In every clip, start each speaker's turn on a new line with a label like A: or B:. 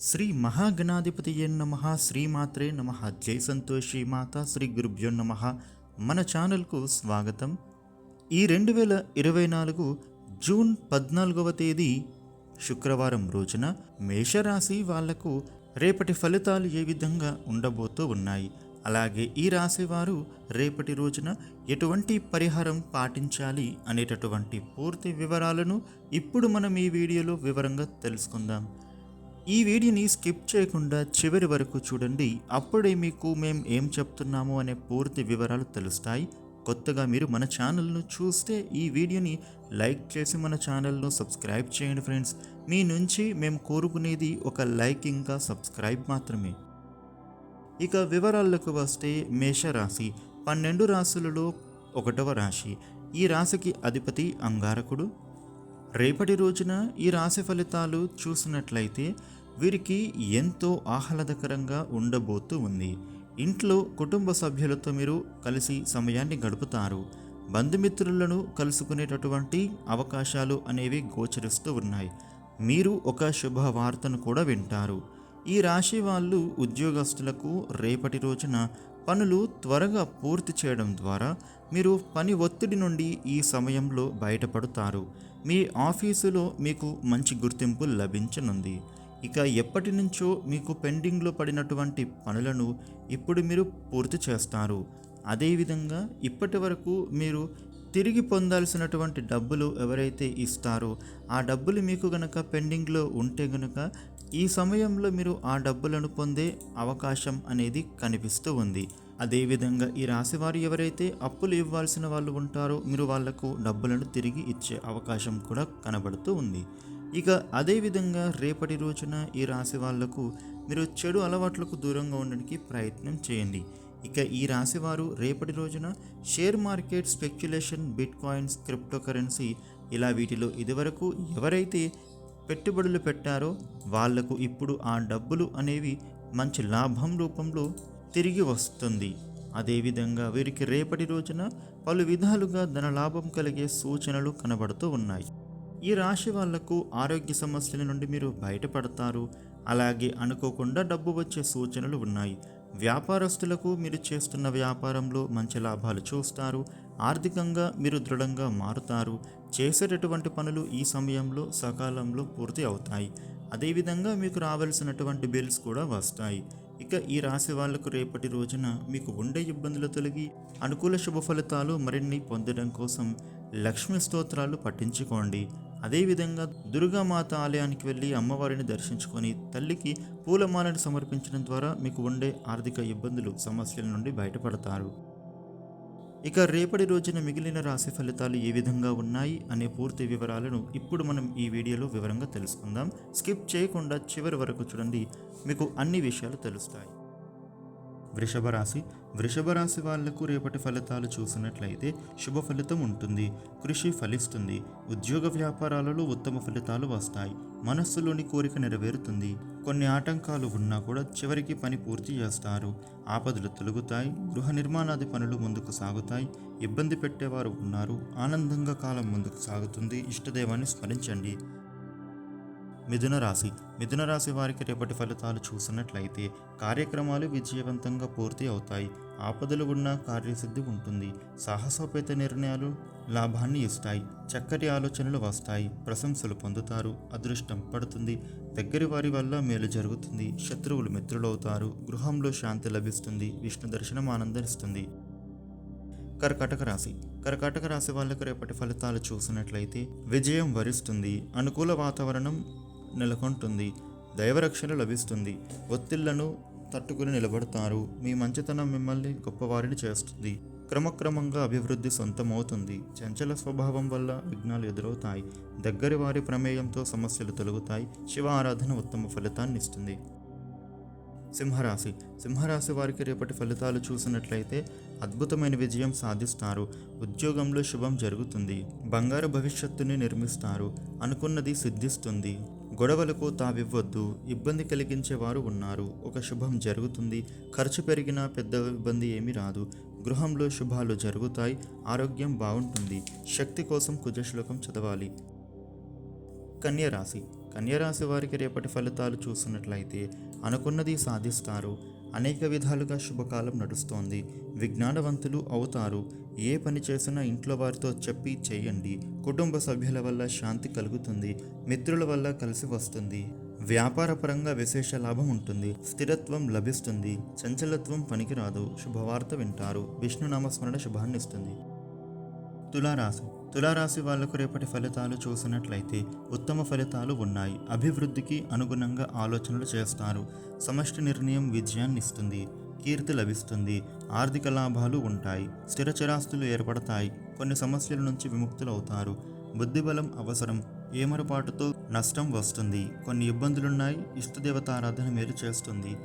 A: శ్రీ మహాగణాధిపతి నమ శ్రీమాత్రే నమ జై సంతోషి మాత శ్రీ గురుభ్యో నమ. మన ఛానల్కు స్వాగతం. ఈ రెండు వేల ఇరవై నాలుగు జూన్ పద్నాలుగవ తేదీ శుక్రవారం రోజున మేషరాశి వాళ్ళకు రేపటి ఫలితాలు ఏ విధంగా ఉండబోతూ ఉన్నాయి? అలాగే ఈ రాశి వారు రేపటి రోజున ఎటువంటి పరిహారం పాటించాలి అనేటటువంటి పూర్తి వివరాలను ఇప్పుడు మనం ఈ వీడియోలో వివరంగా తెలుసుకుందాం. ఈ వీడియోని స్కిప్ చేయకుండా చివరి వరకు చూడండి. అప్పుడే మీకు మేము ఏం చెప్తున్నాము అనే పూర్తి వివరాలు తెలుస్తాయి. కొత్తగా మీరు మన ఛానల్ను చూస్తే ఈ వీడియోని లైక్ చేసి మన ఛానల్ను సబ్స్క్రైబ్ చేయండి ఫ్రెండ్స్. మీ నుంచి మేము కోరుకునేది ఒక లైక్ ఇంకా సబ్స్క్రైబ్ మాత్రమే. ఇక వివరాలకు వస్తే మేషరాశి. పన్నెండు రాశులలో ఒకటవ రాశి. ఈ రాశికి అధిపతి అంగారకుడు. రేపటి రోజున ఈ రాశి ఫలితాలు చూసినట్లయితే వీరికి ఎంతో ఆహ్లాదకరంగా ఉండబోతూ ఉంది. ఇంట్లో కుటుంబ సభ్యులతో మీరు కలిసి సమయాన్ని గడుపుతారు. బంధుమిత్రులను కలుసుకునేటటువంటి అవకాశాలు అనేవి గోచరిస్తూ ఉన్నాయి. మీరు ఒక శుభవార్తను కూడా వింటారు. ఈ రాశి వాళ్ళు ఉద్యోగస్తులకు రేపటి రోజున పనులు త్వరగా పూర్తి చేయడం ద్వారా మీరు పని ఒత్తిడి నుండి ఈ సమయంలో బయటపడతారు. మీ ఆఫీసులో మీకు మంచి గుర్తింపు లభించనుంది. ఇక ఎప్పటి నుంచో మీకు పెండింగ్లో పడినటువంటి పనులను ఇప్పుడు మీరు పూర్తి చేస్తారు. అదేవిధంగా ఇప్పటి వరకు మీరు తిరిగి పొందాల్సినటువంటి డబ్బులు ఎవరైతే ఇస్తారో ఆ డబ్బులు మీకు గనక పెండింగ్లో ఉంటే గనక ఈ సమయంలో మీరు ఆ డబ్బులను పొందే అవకాశం అనేది కనిపిస్తూ ఉంది. అదేవిధంగా ఈ రాశివారు ఎవరైతే అప్పులు ఇవ్వాల్సిన వాళ్ళు ఉంటారో మీరు వాళ్ళకు డబ్బులను తిరిగి ఇచ్చే అవకాశం కూడా కనబడుతూ ఉంది. ఇక అదేవిధంగా రేపటి రోజున ఈ రాశి వాళ్ళకు మీరు చెడు అలవాట్లకు దూరంగా ఉండడానికి ప్రయత్నం చేయండి. ఇక ఈ రాశివారు రేపటి రోజున share market speculation bitcoins cryptocurrency ఇలా వీటిలో ఇదివరకు ఎవరైతే పెట్టుబడులు పెట్టారో వాళ్ళకు ఇప్పుడు ఆ డబ్బులు అనేవి మంచి లాభం రూపంలో తిరిగి వస్తుంది. అదేవిధంగా వీరికి రేపటి రోజున పలు విధాలుగా ధనలాభం కలిగే సూచనలు కనబడుతూ ఉన్నాయి. ఈ రాశి వాళ్ళకు ఆరోగ్య సమస్యల నుండి మీరు బయటపడతారు. అలాగే అనుకోకుండా డబ్బు వచ్చే సూచనలు ఉన్నాయి. వ్యాపారస్తులకు మీరు చేస్తున్న వ్యాపారంలో మంచి లాభాలు చూస్తారు. ఆర్థికంగా మీరు దృఢంగా మారుతారు. చేసేటటువంటి పనులు ఈ సమయంలో సకాలంలో పూర్తి అవుతాయి. అదేవిధంగా మీకు రావాల్సినటువంటి బిల్స్ కూడా వస్తాయి. ఇక ఈ రాశి వాళ్ళకు రేపటి రోజున మీకు ఉండే ఇబ్బందులు తొలగి అనుకూల శుభ ఫలితాలు మరిన్ని పొందడం కోసం లక్ష్మీ స్తోత్రాలు పఠించుకోండి. అదేవిధంగా దుర్గామాత ఆలయానికి వెళ్ళి అమ్మవారిని దర్శించుకొని తల్లికి పూలమాలను సమర్పించడం ద్వారా మీకు ఉండే ఆర్థిక ఇబ్బందులు సమస్యల నుండి బయటపడతారు. ఇక రేపటి రోజున మిగిలిన రాశి ఫలితాలు ఏ విధంగా ఉన్నాయి అనే పూర్తి వివరాలను ఇప్పుడు మనం ఈ వీడియోలో వివరంగా తెలుసుకుందాం. స్కిప్ చేయకుండా చివరి వరకు చూడండి. మీకు అన్ని విషయాలు తెలుస్తాయి. వృషభ రాశి వృషభ రాశి వాళ్ళకు రేపటి ఫలితాలు చూసినట్లయితే శుభ ఫలితం ఉంటుంది. కృషి ఫలిస్తుంది. ఉద్యోగ వ్యాపారాలలో ఉత్తమ ఫలితాలు వస్తాయి. మనస్సులోని కోరిక నెరవేరుతుంది. కొన్ని ఆటంకాలు ఉన్నా కూడా చివరికి పని పూర్తి చేస్తారు. ఆపదలు తొలగుతాయి. గృహ నిర్మాణాది పనులు ముందుకు సాగుతాయి. ఇబ్బంది పెట్టేవారు ఉన్నారు. ఆనందంగా కాలం ముందుకు సాగుతుంది. ఇష్టదైవాన్ని స్మరించండి. మిథున రాశి. మిథున రాశి వారికి రేపటి ఫలితాలు చూసినట్లయితే కార్యక్రమాలు విజయవంతంగా పూర్తి అవుతాయి. ఆపదలు ఉన్న కార్యసిద్ధి ఉంటుంది. సాహసోపేత నిర్ణయాలు లాభాన్ని ఇస్తాయి. చక్కటి ఆలోచనలు వస్తాయి. ప్రశంసలు పొందుతారు. అదృష్టం పడుతుంది. దగ్గరి వారి వల్ల మేలు జరుగుతుంది. శత్రువులు మిత్రులవుతారు. గృహంలో శాంతి లభిస్తుంది. విష్ణు దర్శనం ఆనందరిస్తుంది కర్కాటక రాశి. కర్కాటక రాశి వాళ్ళకు రేపటి ఫలితాలు చూసినట్లయితే విజయం వరిస్తుంది. అనుకూల వాతావరణం నెలకొంటుంది. దైవరక్షణ లభిస్తుంది. ఒత్తిళ్ళను తట్టుకుని నిలబడతారు. మీ మంచితనం మిమ్మల్ని గొప్పవారిని చేస్తుంది. క్రమక్రమంగా అభివృద్ధి సొంతమవుతుంది. చంచల స్వభావం వల్ల విఘ్నాలు ఎదురవుతాయి. దగ్గరి వారి ప్రమేయంతో సమస్యలు తొలగుతాయి. శివ ఆరాధన ఉత్తమ ఫలితాన్ని ఇస్తుంది. సింహరాశి. సింహరాశి వారికి రేపటి ఫలితాలు చూసినట్లయితే అద్భుతమైన విజయం సాధిస్తారు. ఉద్యోగంలో శుభం జరుగుతుంది. బంగారు భవిష్యత్తుని నిర్మిస్తారు. అనుకున్నది సిద్ధిస్తుంది. గొడవలకు తావివ్వద్దు ఇబ్బంది కలిగించేవారు ఉన్నారు. ఒక శుభం జరుగుతుంది. ఖర్చు పెరిగినా పెద్ద ఇబ్బంది ఏమీ రాదు. గృహంలో శుభాలు జరుగుతాయి. ఆరోగ్యం బాగుంటుంది. శక్తి కోసం కుజశ్లోకం చదవాలి. కన్యరాశి. కన్యరాశి వారికి రేపటి ఫలితాలు చూసినట్లయితే అనుకున్నది సాధిస్తారు. అనేక విధాలుగా శుభకాలం నడుస్తోంది. విజ్ఞానవంతులు అవుతారు. ఏ పని చేసినా ఇంట్లో వారితో చెప్పి చేయండి. కుటుంబ సభ్యుల వల్ల శాంతి కలుగుతుంది. మిత్రుల వల్ల కలిసి వస్తుంది. వ్యాపారపరంగా విశేష లాభం ఉంటుంది. స్థిరత్వం లభిస్తుంది. చంచలత్వం పనికిరాదు. శుభవార్త వింటారు. విష్ణు నామస్మరణ శుభాన్నిస్తుంది. తులారాశి. తులారాశి వాళ్ళకు రేపటి ఫలితాలు చూసినట్లయితే ఉత్తమ ఫలితాలు ఉన్నాయి. అభివృద్ధికి అనుగుణంగా ఆలోచనలు చేస్తారు. సమష్టి నిర్ణయం విజయాన్ని ఇస్తుంది. కీర్తి లభిస్తుంది. ఆర్థిక లాభాలు ఉంటాయి. స్థిర చిరాస్తులు ఏర్పడతాయి. కొన్ని సమస్యల నుంచి విముక్తులవుతారు. బుద్ధిబలం అవసరం. ఏమరపాటుతో నష్టం వస్తుంది. కొన్ని ఇబ్బందులున్నాయి. ఇష్టదేవతారాధన మేలు చేస్తుంది.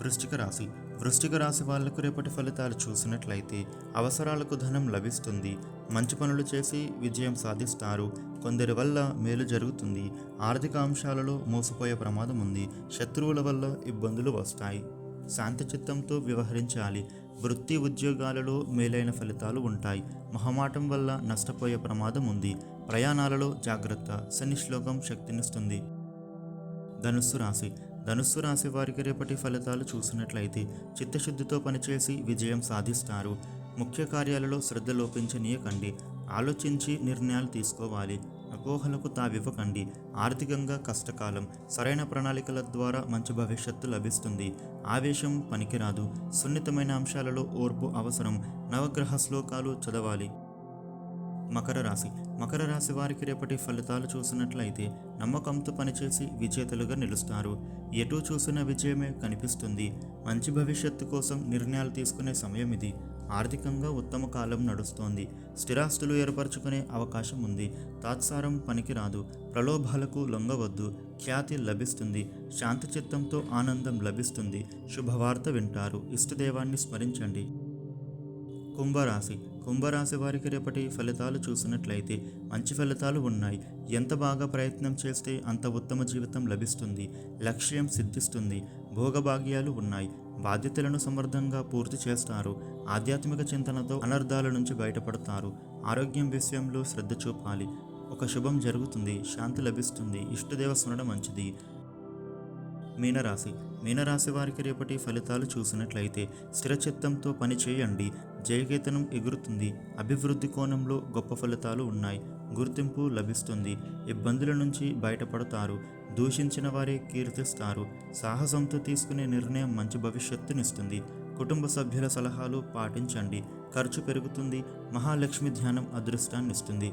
A: వృశ్చిక రాశి. వృశ్చిక రాశి వాళ్ళకు రేపటి ఫలితాలు చూసినట్లయితే అవసరాలకు ధనం లభిస్తుంది. మంచి పనులు చేసి విజయం సాధిస్తారు. కొందరి వల్ల మేలు జరుగుతుంది. ఆర్థిక అంశాలలో మోసపోయే ప్రమాదం ఉంది. శత్రువుల వల్ల ఇబ్బందులు వస్తాయి. శాంతి చిత్తంతో వ్యవహరించాలి. వృత్తి ఉద్యోగాలలో మేలైన ఫలితాలు ఉంటాయి. మొహమాటం వల్ల నష్టపోయే ప్రమాదం ఉంది. ప్రయాణాలలో జాగ్రత్త. శని శ్లోకం శక్తినిస్తుంది. ధనుస్సు రాశి. ధనుస్సు రాశి వారికి రేపటి ఫలితాలు చూసినట్లయితే చిత్తశుద్ధితో పనిచేసి విజయం సాధిస్తారు. ముఖ్య కార్యాలలో శ్రద్ధ లోపించనీయకండి. ఆలోచించి నిర్ణయాలు తీసుకోవాలి. అపోహలకు తావివ్వకండి. ఆర్థికంగా కష్టకాలం. సరైన ప్రణాళికల ద్వారా మంచి భవిష్యత్తు లభిస్తుంది. ఆవేశం పనికిరాదు. సున్నితమైన అంశాలలో ఓర్పు అవసరం. నవగ్రహ శ్లోకాలు చదవాలి. మకర రాశి. మకర రాశి వారికి రేపటి ఫలితాలు చూసినట్లయితే నమ్మకంతో పనిచేసి విజేతలుగా నిలుస్తారు. ఎటు చూసిన విజయమే కనిపిస్తుంది. మంచి భవిష్యత్తు కోసం నిర్ణయాలు తీసుకునే సమయం ఇది. ఆర్థికంగా ఉత్తమ కాలం నడుస్తోంది. స్థిరాస్తులు ఏర్పరచుకునే అవకాశం ఉంది. తాత్సారం పనికిరాదు. ప్రలోభాలకు లొంగవద్దు. ఖ్యాతి లభిస్తుంది. శాంతి చిత్తంతో ఆనందం లభిస్తుంది. శుభవార్త వింటారు. ఇష్టదేవాన్ని స్మరించండి. కుంభరాశి. కుంభరాశి వారికి రేపటి ఫలితాలు చూసినట్లయితే మంచి ఫలితాలు ఉన్నాయి. ఎంత బాగా ప్రయత్నం చేస్తే అంత ఉత్తమ జీవితం లభిస్తుంది. లక్ష్యం సిద్ధిస్తుంది. భోగభాగ్యాలు ఉన్నాయి. బాధ్యతలను సమర్థంగా పూర్తి చేస్తారు. ఆధ్యాత్మిక చింతనతో అనర్థాల నుంచి బయటపడతారు. ఆరోగ్యం విషయంలో శ్రద్ధ చూపాలి. ఒక శుభం జరుగుతుంది. శాంతి లభిస్తుంది. ఇష్టదేవ స్మరణ మంచిది. మీనరాశి. మీనరాశి వారికి రేపటి ఫలితాలు చూసినట్లయితే స్థిరచిత్తంతో పని చేయండి. జయకేతనం ఎగురుతుంది. అభివృద్ధి కోణంలో గొప్ప ఫలితాలు ఉన్నాయి. గుర్తింపు లభిస్తుంది. ఇబ్బందుల నుంచి బయటపడతారు. దూషించిన వారే కీర్తిస్తారు. సాహసంతో తీసుకునే నిర్ణయం మంచి భవిష్యత్తునిస్తుంది. కుటుంబ సభ్యుల సలహాలు పాటించండి. ఖర్చు పెరుగుతుంది. మహాలక్ష్మి ధ్యానం అదృష్టాన్నిస్తుంది.